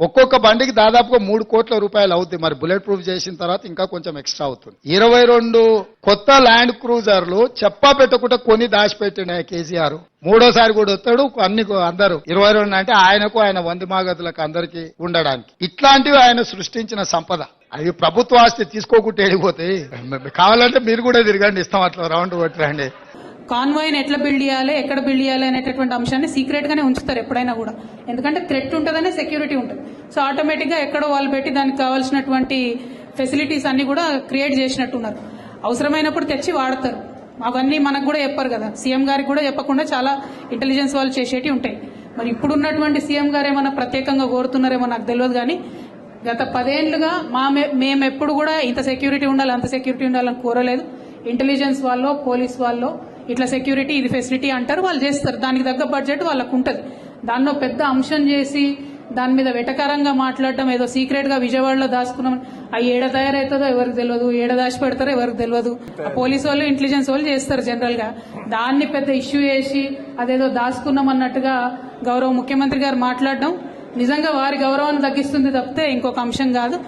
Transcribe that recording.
ఒక్కొక్క బండికి దాదాపుగా మూడు కోట్ల రూపాయలు అవుతుంది మరి బుల్లెట్ ప్రూఫ్ చేసిన తర్వాత ఇంకా కొంచెం ఎక్స్ట్రా అవుతుంది. ఇరవై రెండు కొత్త ల్యాండ్ క్రూజర్లు చెప్పా పెట్టకుండా కొని దాచిపెట్టిన కేసీఆర్. మూడోసారి కూడా వస్తాడు. అన్ని అందరూ ఇరవై రెండు అంటే ఆయనకు ఆయన వంది మాగతులకు అందరికీ ఉండడానికి. ఇట్లాంటివి ఆయన సృష్టించిన సంపద. అవి ప్రభుత్వ ఆస్తి తీసుకోకుండా వెళ్ళిపోతాయి. కావాలంటే మీరు కూడా తిరగండి. ఇస్తాం అట్లా రౌండ్ కొట్టరండి కాన్వాయ్ని ఎట్లా బిల్డ్ చేయాలి ఎక్కడ బిల్డ్ చేయాలి అనేటటువంటి అంశాన్ని సీక్రెట్గానే ఉంచుతారు ఎప్పుడైనా కూడా. ఎందుకంటే థ్రెట్ ఉంటుందనే సెక్యూరిటీ ఉంటుంది. సో ఆటోమేటిక్గా ఎక్కడో వాళ్ళు పెట్టి దానికి కావాల్సినటువంటి ఫెసిలిటీస్ అన్ని కూడా క్రియేట్ చేసినట్టున్నారు. అవసరమైనప్పుడు తెచ్చి వాడతారు. అవన్నీ మనకు కూడా చెప్పారు కదా. సీఎం గారికి కూడా చెప్పకుండా చాలా ఇంటెలిజెన్స్ వాళ్ళు చేసేటివి ఉంటాయి. మరి ఇప్పుడున్నటువంటి సీఎం గారు ఏమైనా ప్రత్యేకంగా కోరుతున్నారేమో నాకు తెలియదు కానీ గత పదేళ్ళుగా మా మే- మేము ఎప్పుడు కూడా ఇంత సెక్యూరిటీ ఉండాలి అంత సెక్యూరిటీ ఉండాలని కోరలేదు. ఇంటెలిజెన్స్ వాళ్ళు పోలీస్ వాళ్ళు ఇట్లా సెక్యూరిటీ ఇది ఫెసిలిటీ అంటారు వాళ్ళు చేస్తారు. దానికి తగ్గ బడ్జెట్ వాళ్ళకు ఉంటుంది దానిలో పెద్ద అంశం చేసి దాని మీద వెటకారంగా మాట్లాడడం ఏదో సీక్రెట్గా విజయవాడలో దాచుకున్నాం. ఆ ఏడ తయారవుతుందో ఎవరికి తెలియదు ఏడ దాచి పెడతారో ఎవరికి తెలియదు ఆ పోలీసు వాళ్ళు ఇంటెలిజెన్స్ వాళ్ళు చేస్తారు జనరల్గా. దాన్ని పెద్ద ఇష్యూ చేసి అదేదో దాచుకున్నాం అన్నట్టుగా గౌరవ ముఖ్యమంత్రి గారు మాట్లాడడం నిజంగా వారి గౌరవాన్ని తగ్గిస్తుంది తప్పితే ఇంకొక అంశం కాదు.